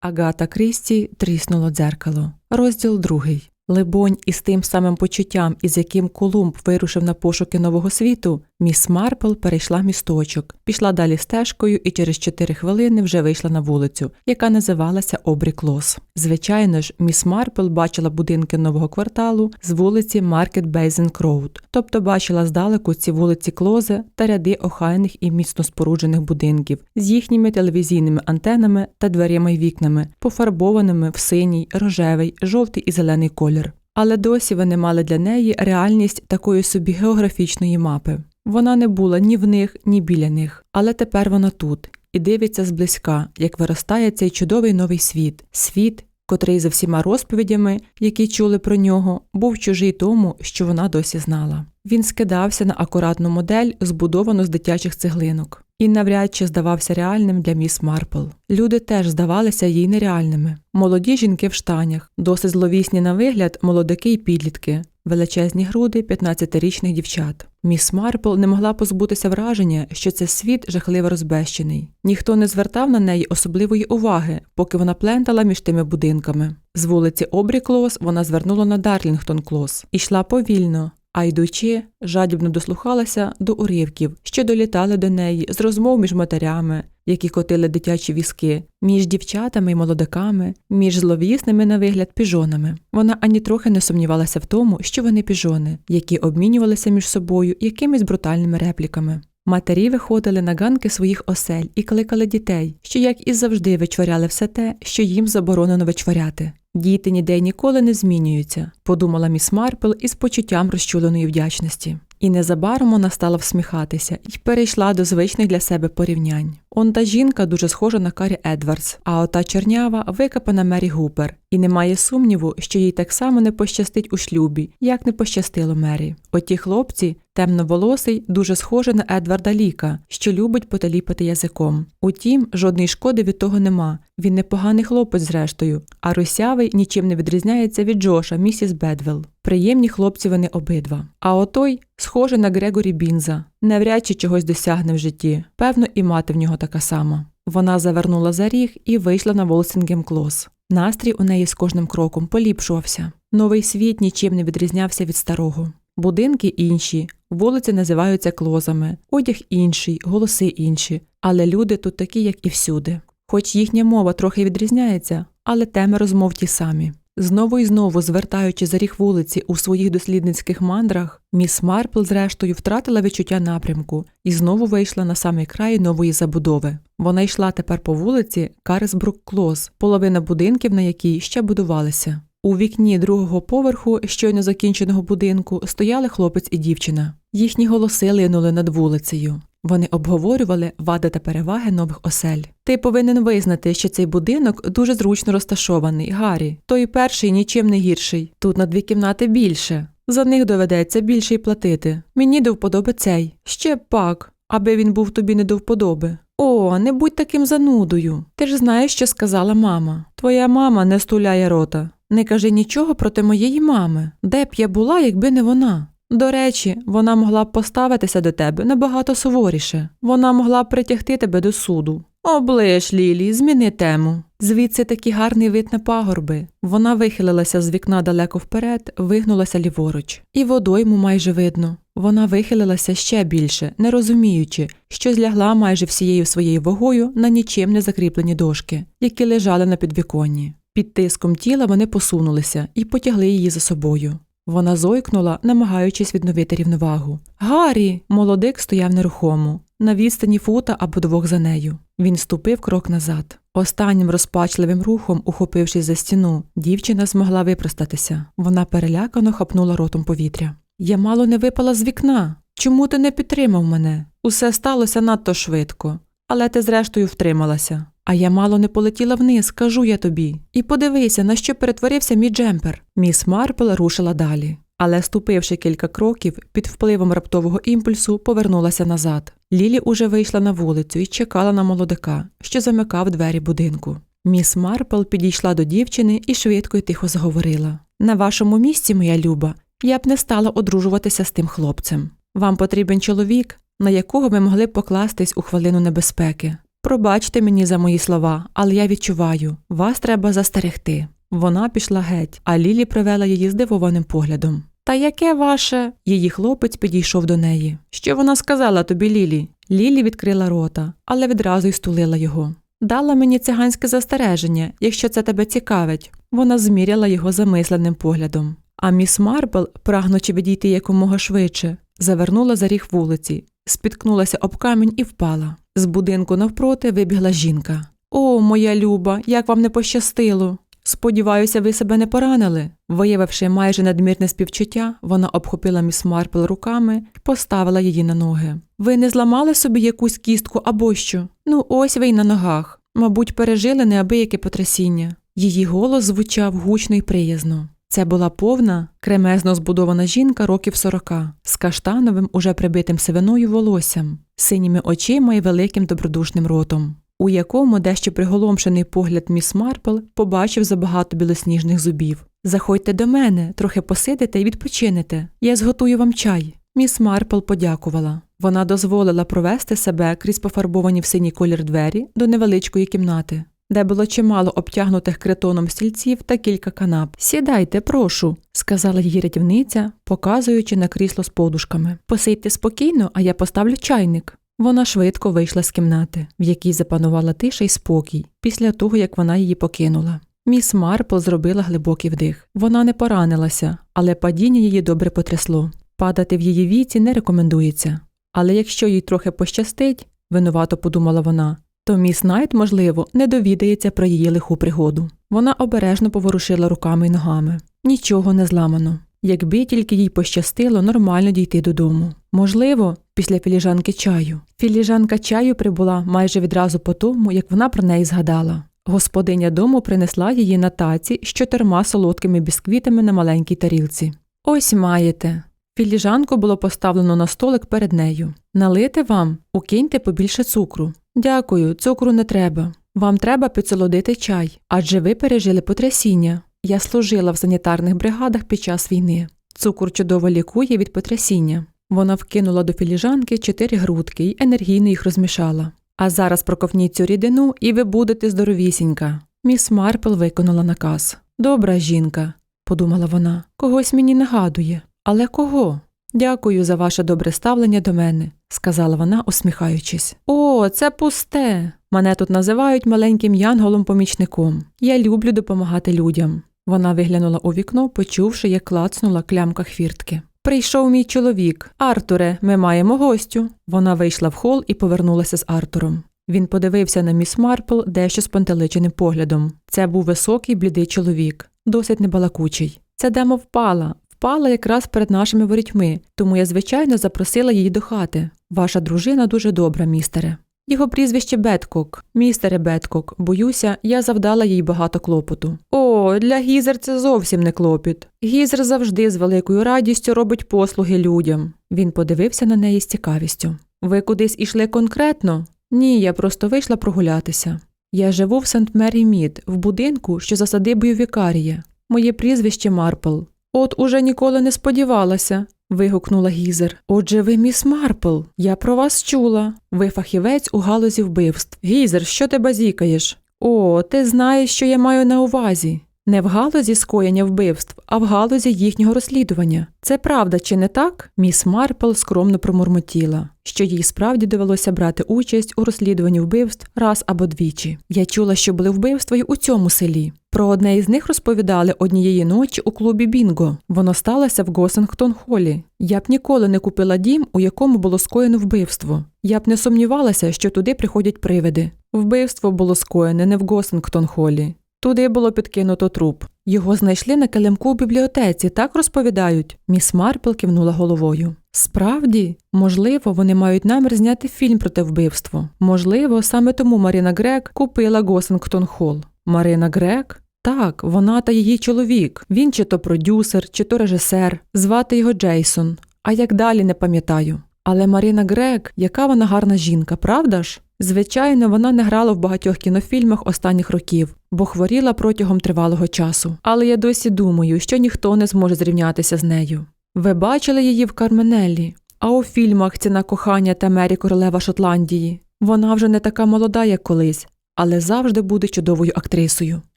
Агата Крісті тріснуло дзеркало. Розділ другий. Либонь, із тим самим почуттям, із яким Колумб вирушив на пошуки нового світу, міс Марпл перейшла місточок, пішла далі стежкою і через чотири хвилини вже вийшла на вулицю, яка називалася Обрі Клос. Звичайно ж, міс Марпл бачила будинки нового кварталу з вулиці Маркет Бейзен Роуд, тобто бачила здалеку ці вулиці Клозе та ряди охайних і міцно споруджених будинків з їхніми телевізійними антенами та дверима й вікнами, пофарбованими в синій, рожевий, жовтий і зелений колір. Але досі вони мали для неї реальність такої собі географічної мапи. Вона не була ні в них, ні біля них, але тепер вона тут і дивиться зблизька, як виростає цей чудовий новий світ, світ, котрий за всіма розповідями, які чули про нього, був чужий тому, що вона досі знала. Він скидався на акуратну модель, збудовану з дитячих цеглинок, і навряд чи здавався реальним для міс Марпл. Люди теж здавалися їй нереальними. Молоді жінки в штанях, досить зловісні на вигляд молодики й підлітки, величезні груди 15-річних дівчат. Міс Марпл не могла позбутися враження, що це світ жахливо розбещений. Ніхто не звертав на неї особливої уваги, поки вона плентала між тими будинками. З вулиці Обрі Клос вона звернула на Дарлінгтон Клос і йшла повільно, а йдучи, жадібно дослухалася до уривків, що долітали до неї з розмов між матерями, які котили дитячі візки, між дівчатами й молодиками, між зловісними на вигляд піжонами. Вона ані трохи не сумнівалася в тому, що вони піжони, які обмінювалися між собою якимись брутальними репліками. Матері виходили на ганки своїх осель і кликали дітей, що, як і завжди, вичворяли все те, що їм заборонено вичворяти. Діти ніде ніколи не змінюються, подумала міс Марпл із почуттям розчуленої вдячності. І незабаром вона стала всміхатися і перейшла до звичних для себе порівнянь. Он та жінка дуже схожа на Карі Едвардс, а ота чорнява викопана Мері Гупер, і немає сумніву, що їй так само не пощастить у шлюбі, як не пощастило Мері. Оті хлопці, темноволосий, дуже схожий на Едварда Ліка, що любить поталіпати язиком. Утім, жодної шкоди від того нема. Він непоганий хлопець, зрештою, а русявий нічим не відрізняється від Джоша, місіс Бедвелл. Приємні хлопці вони обидва. А отой схожий на Грегорі Бінза, навряд чи чогось досягне в житті. Певно, і мати в нього така сама. Вона завернула за ріг і вийшла на Волсингем Клос. Настрій у неї з кожним кроком поліпшувався. Новий світ нічим не відрізнявся від старого. Будинки інші, вулиці називаються клозами, одяг інший, голоси інші, але люди тут такі, як і всюди. Хоч їхня мова трохи відрізняється, але теми розмов ті самі. Знову і знову, звертаючи за ріг вулиці у своїх дослідницьких мандрах, міс Марпл, зрештою, втратила відчуття напрямку і знову вийшла на самий край нової забудови. Вона йшла тепер по вулиці Карсбрук Клоз, половина будинків, на якій ще будувалися. У вікні другого поверху щойно закінченого будинку стояли хлопець і дівчина. Їхні голоси линули над вулицею. Вони обговорювали вади та переваги нових осель. Ти повинен визнати, що цей будинок дуже зручно розташований, Гаррі. Той перший нічим не гірший. Тут на дві кімнати більше. За них доведеться більше й платити. Мені до вподоби цей. Ще пак, аби він був тобі не до вподоби. О, не будь таким занудою. Ти ж знаєш, що сказала мама. Твоя мама не стуляє рота. Не кажи нічого проти моєї мами. Де б я була, якби не вона. До речі, вона могла б поставитися до тебе набагато суворіше. Вона могла б притягти тебе до суду. Оближ, Лілі, зміни тему. Звідси такий гарний вид на пагорби. Вона вихилилася з вікна далеко вперед, вигнулася ліворуч. І водойму майже видно. Вона вихилилася ще більше, не розуміючи, що злягла майже всією своєю вагою на нічим не закріплені дошки, які лежали на підвіконні. Під тиском тіла вони посунулися і потягли її за собою. Вона зойкнула, намагаючись відновити рівновагу. Гаррі! Молодик стояв нерухомо, на відстані фута або двох за нею. Він ступив крок назад. Останнім розпачливим рухом, ухопившись за стіну, дівчина змогла випростатися. Вона перелякано хапнула ротом повітря. Я мало не випала з вікна. Чому ти не підтримав мене? Усе сталося надто швидко, але ти зрештою втрималася. А я мало не полетіла вниз, кажу я тобі. І подивися, на що перетворився мій джемпер. Міс Марпл рушила далі. Але, ступивши кілька кроків, під впливом раптового імпульсу повернулася назад. Лілі уже вийшла на вулицю і чекала на молодика, що замикав двері будинку. Міс Марпл підійшла до дівчини і швидко й тихо заговорила: На вашому місці, моя люба, я б не стала одружуватися з тим хлопцем. Вам потрібен чоловік, на якого ви могли б покластись у хвилину небезпеки. Пробачте мені за мої слова, але я відчуваю, вас треба застерегти. Вона пішла геть, а Лілі привела її здивованим поглядом. Та яке ваше? Її хлопець підійшов до неї. Що вона сказала тобі, Лілі? Лілі відкрила рота, але відразу й стулила його. Дала мені циганське застереження, якщо це тебе цікавить. Вона зміряла його замисленим поглядом. А міс Марпл, прагнучи відійти якомога швидше, завернула за ріг вулиці, спіткнулася об камінь і впала. З будинку навпроти вибігла жінка. О, моя люба, як вам не пощастило. Сподіваюся, ви себе не поранили. Виявивши майже надмірне співчуття, вона обхопила міс Марпл руками і поставила її на ноги. Ви не зламали собі якусь кістку або що? Ну, ось ви й на ногах. Мабуть, пережили неабияке потрясіння. Її голос звучав гучно й приязно. Це була повна, кремезно збудована жінка років сорока, з каштановим, уже прибитим сивиною волоссям, синіми очима і великим добродушним ротом, у якому дещо приголомшений погляд міс Марпл побачив забагато білосніжних зубів. Заходьте до мене, трохи посидите і відпочинете. Я зготую вам чай. Міс Марпл подякувала. Вона дозволила провести себе крізь пофарбовані в синій колір двері до невеличкої кімнати, де було чимало обтягнутих критоном стільців та кілька канап. Сідайте, прошу, сказала її рятівниця, показуючи на крісло з подушками. Посидьте спокійно, а я поставлю чайник. Вона швидко вийшла з кімнати, в якій запанувала тиша й спокій, після того як вона її покинула. Міс Марпл зробила глибокий вдих. Вона не поранилася, але падіння її добре потрясло. Падати в її віці не рекомендується. Але якщо їй трохи пощастить, винувато подумала вона, то міс Найт, можливо, не довідається про її лиху пригоду. Вона обережно поворушила руками й ногами. Нічого не зламано. Якби тільки їй пощастило нормально дійти додому. Можливо, після філіжанки чаю. Філіжанка чаю прибула майже відразу по тому, як вона про неї згадала. Господиня дому принесла її на таці з чотирма солодкими бісквітами на маленькій тарілці. Ось маєте. Філіжанку було поставлено на столик перед нею. Налити вам, укиньте побільше цукру. Дякую, цукру не треба. Вам треба підсолодити чай, адже ви пережили потрясіння. Я служила в санітарних бригадах під час війни. Цукор чудово лікує від потрясіння. Вона вкинула до філіжанки чотири грудки і енергійно їх розмішала. А зараз проковніть цю рідину, і ви будете здоровісінька. Міс Марпл виконала наказ. Добра жінка, подумала вона, когось мені нагадує. Але кого? Дякую за ваше добре ставлення до мене, сказала вона, усміхаючись. О, це пусте. Мене тут називають маленьким янголом-помічником. Я люблю допомагати людям. Вона виглянула у вікно, почувши, як клацнула клямка хвіртки. Прийшов мій чоловік. Артуре, ми маємо гостю. Вона вийшла в хол і повернулася з Артуром. Він подивився на міс Марпл дещо спантеличеним поглядом. Це був високий, блідий чоловік, досить небалакучий. Ця дама впала, впала якраз перед нашими ворітьми, тому я, звичайно, запросила її до хати. Ваша дружина дуже добра, містере. Його прізвище Беткок. Містере Беткок, боюся, я завдала їй багато клопоту. О, для Гізер це зовсім не клопіт. Гізер завжди з великою радістю робить послуги людям. Він подивився на неї з цікавістю. Ви кудись ішли конкретно? Ні, я просто вийшла прогулятися. Я живу в Сент Мері Мід, в будинку, що за садибою вікарія. Моє прізвище Марпл. От уже ніколи не сподівалася. вигукнула Гізер. Отже, ви міс Марпл. Я про вас чула. Ви фахівець у галузі вбивств. Гізер, що ти базікаєш? О, ти знаєш, що я маю на увазі. Не в галузі скоєння вбивств, а в галузі їхнього розслідування. Це правда, чи не так? Міс Марпл скромно промурмотіла, що їй справді довелося брати участь у розслідуванні вбивств раз або двічі. Я чула, що були вбивства й у цьому селі. Про одне із них розповідали однієї ночі у клубі Бінго. Воно сталося в Госингтон Холі. Я б ніколи не купила дім, у якому було скоєно вбивство. Я б не сумнівалася, що туди приходять привиди. Вбивство було скоєне не в Госингтон Холі. Туди було підкинуто труп. Його знайшли на килимку в бібліотеці, так розповідають. Міс Марпл кивнула головою. Справді, можливо, вони мають намір зняти фільм про те вбивство. Можливо, саме тому Маріна Грек купила Госингтон Холл. Марина Грек? Так, вона та її чоловік. Він чи то продюсер, чи то режисер. Звати його Джейсон. А як далі не пам'ятаю. Але Маріна Грек, яка вона гарна жінка, правда ж? Звичайно, вона не грала в багатьох кінофільмах останніх років, бо хворіла протягом тривалого часу. Але я досі думаю, що ніхто не зможе зрівнятися з нею. Ви бачили її в Карменеллі, а у фільмах Ціна кохання та Мері Королева Шотландії. Вона вже не така молода, як колись, але завжди буде чудовою актрисою.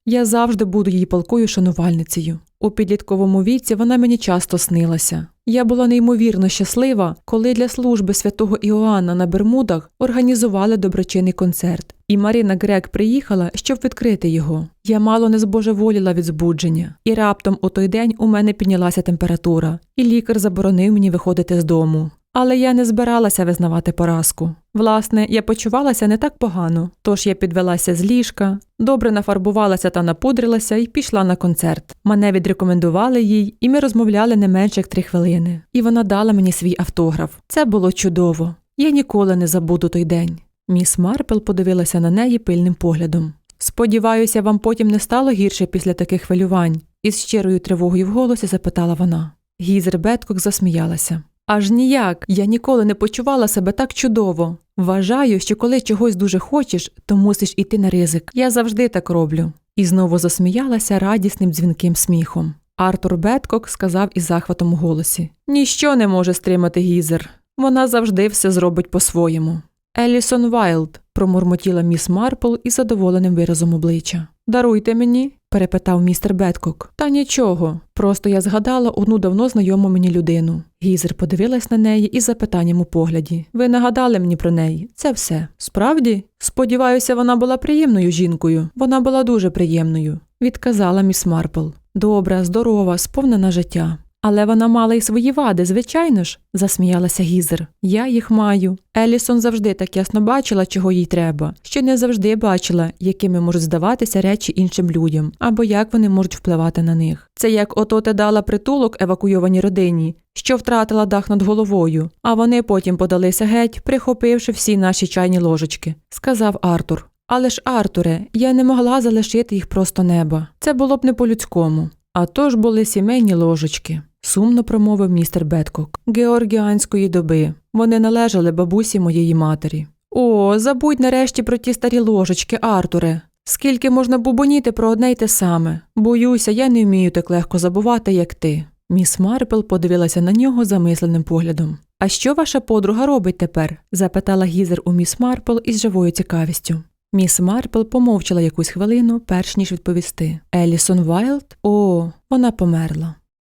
Я завжди буду її палкою шанувальницею. У підлітковому віці вона мені часто снилася. Я була неймовірно щаслива, коли для служби святого Іоанна на Бермудах організували доброчинний концерт, і Марина Грек приїхала, щоб відкрити його. Я мало не збожеволіла від збудження, і раптом у той день у мене піднялася температура, і лікар заборонив мені виходити з дому. Але я не збиралася визнавати поразку. Власне, я почувалася не так погано, тож я підвелася з ліжка, добре нафарбувалася та напудрилася і пішла на концерт. Мене відрекомендували їй, і ми розмовляли не менше як три хвилини. І вона дала мені свій автограф. Це було чудово. Я ніколи не забуду той день. Міс Марпл подивилася на неї пильним поглядом. Сподіваюся, вам потім не стало гірше після таких хвилювань, із щирою тривогою в голосі запитала вона. Гізер Беткок засміялася. Аж ніяк, я ніколи не почувала себе так чудово. Вважаю, що коли чогось дуже хочеш, то мусиш іти на ризик. Я завжди так роблю. І знову засміялася радісним дзвінким сміхом. Артур Беткок сказав із захватом у голосі: Ніщо не може стримати Гізер. Вона завжди все зробить по-своєму. Елісон Вайлд, промурмотіла міс Марпл із задоволеним виразом обличчя. Даруйте мені? Перепитав містер Беткок. Та нічого. Просто я згадала одну давно знайому мені людину. Гізер подивилась на неї із запитанням у погляді. Ви нагадали мені про неї. Це все. Справді? Сподіваюся, вона була приємною жінкою. Вона була дуже приємною, відказала міс Марпл. Добра, здорова, сповнена життя. Але вона мала й свої вади, звичайно ж, засміялася Гізер. Я їх маю. Елісон завжди так ясно бачила, чого їй треба, що не завжди бачила, якими можуть здаватися речі іншим людям, або як вони можуть впливати на них. Це як ото ти дала притулок евакуйованій родині, що втратила дах над головою, а вони потім подалися геть, прихопивши всі наші чайні ложечки, сказав Артур. Але ж, Артуре, я не могла залишити їх просто неба. Це було б не по-людському. А то ж були сімейні ложечки, сумно промовив містер Беткок. Георгіанської доби. Вони належали бабусі моєї матері. О, забудь нарешті про ті старі ложечки, Артуре. Скільки можна бубоніти про одне й те саме. Боюся, я не вмію так легко забувати, як ти. Міс Марпл подивилася на нього замисленим поглядом. А що ваша подруга робить тепер? запитала Гізер у міс Марпл із живою цікавістю. Міс Марпл помовчала якусь хвилину, перш ніж відповісти. Елісон Вайлд? О, вона померла.